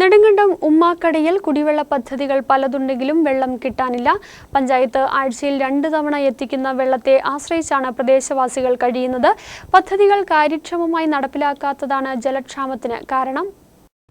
നെടുങ്കണ്ടം ഉമ്മാക്കടയിൽ കുടിവെള്ള പദ്ധതികൾ പലതുണ്ടെങ്കിലും വെള്ളം കിട്ടാനില്ല. പഞ്ചായത്ത് ആഴ്ചയിൽ രണ്ട് തവണ എത്തിക്കുന്ന വെള്ളത്തെ ആശ്രയിച്ചാണ് പ്രദേശവാസികൾ കഴിയുന്നത്. പദ്ധതികൾ കാര്യക്ഷമമായി നടപ്പിലാക്കാത്തതാണ് ജലക്ഷാമത്തിന് കാരണം.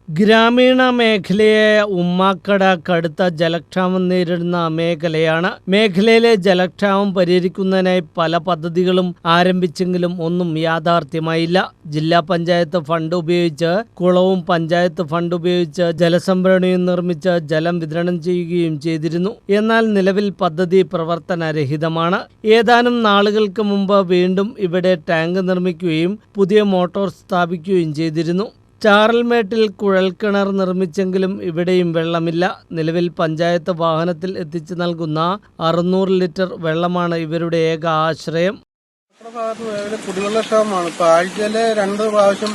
ഗ്രാമീണ മേഖലയെ ഉമ്മാക്കട കടുത്ത ജലക്ഷാമം നേരിടുന്ന മേഖലയാണ്. മേഖലയിലെ ജലക്ഷാമം പരിഹരിക്കുന്നതിനായി പല പദ്ധതികളും ആരംഭിച്ചെങ്കിലും ഒന്നും യാഥാർത്ഥ്യമായില്ല. ജില്ലാ പഞ്ചായത്ത് ഫണ്ട് ഉപയോഗിച്ച് കുളവും പഞ്ചായത്ത് ഫണ്ട് ഉപയോഗിച്ച് ജലസംഭരണിയും നിർമ്മിച്ച് ജലം വിതരണം ചെയ്യുകയും ചെയ്തിരുന്നു. എന്നാൽ നിലവിൽ പദ്ധതി പ്രവർത്തനരഹിതമാണ്. ഏതാനും നാളുകൾക്ക് മുമ്പ് വീണ്ടും ഇവിടെ ടാങ്ക് നിർമ്മിക്കുകയും പുതിയ മോട്ടോർ സ്ഥാപിക്കുകയും ചെയ്തിരുന്നു. ചാറൽമേട്ടിൽ കുഴൽക്കിണർ നിർമ്മിച്ചെങ്കിലും ഇവിടെയും വെള്ളമില്ല. നിലവിൽ പഞ്ചായത്ത് വാഹനത്തിൽ എത്തിച്ചു നൽകുന്ന അറുന്നൂറ് ലിറ്റർ വെള്ളമാണ് ഇവരുടെ ഏക ആശ്രയം. കുടിവെള്ളക്ഷാമാണ് ഇപ്പൊ ആഴ്ചയിലെ രണ്ട് പ്രാവശ്യം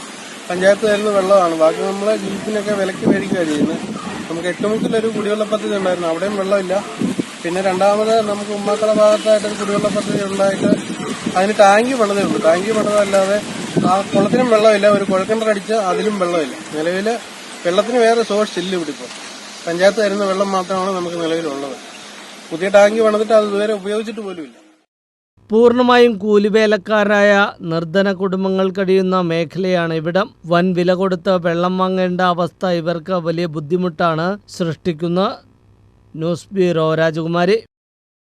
പഞ്ചായത്ത് തരുന്ന വെള്ളമാണ്. ബാക്കി നമ്മളെ ജീപ്പിനൊക്കെ വിലക്ക് മേടിക്കുകയാണ് ചെയ്യുന്നത്. നമുക്ക് എട്ടുമുക്കിലൊരു കുടിവെള്ള പദ്ധതി ഉണ്ടായിരുന്നു. അവിടെയും വെള്ളമില്ല. പിന്നെ രണ്ടാമത് നമുക്ക് ഉമ്മാക്കട ഭാഗത്തായിട്ട് ഒരു കുടിവെള്ള പദ്ധതി ഉണ്ടായിട്ട് അതിന് ടാങ്കി പണിതേ ഉള്ളൂ. ടാങ്കി പണിതല്ലാതെ ആ കുളത്തിനും വെള്ളമില്ല ഒരു കുഴക്കിണ്ടടിച്ച് അതിലും വെള്ളമില്ല. നിലവിൽ വെള്ളത്തിന് വേറെ സോഴ്സ് ഇല്ല ഇവിടെ ഇപ്പോൾ പഞ്ചായത്ത് തരുന്ന വെള്ളം മാത്രമാണ് നമുക്ക് നിലവിലുള്ളത്. പുതിയ ടാങ്ക് പണിതിട്ട് അത് ഇതുവരെ ഉപയോഗിച്ചിട്ട് പോലുമില്ല പൂർണമായും കൂലിവേലക്കാരായ നിർധന കുടുംബങ്ങൾ കഴിയുന്ന മേഖലയാണ് ഇവിടം. വൻ വില കൊടുത്ത് വെള്ളം വാങ്ങേണ്ട അവസ്ഥ ഇവർക്ക് വലിയ ബുദ്ധിമുട്ടാണ് സൃഷ്ടിക്കുന്നത് ന്യൂസ് ബ്യൂറോ രാജകുമാരി.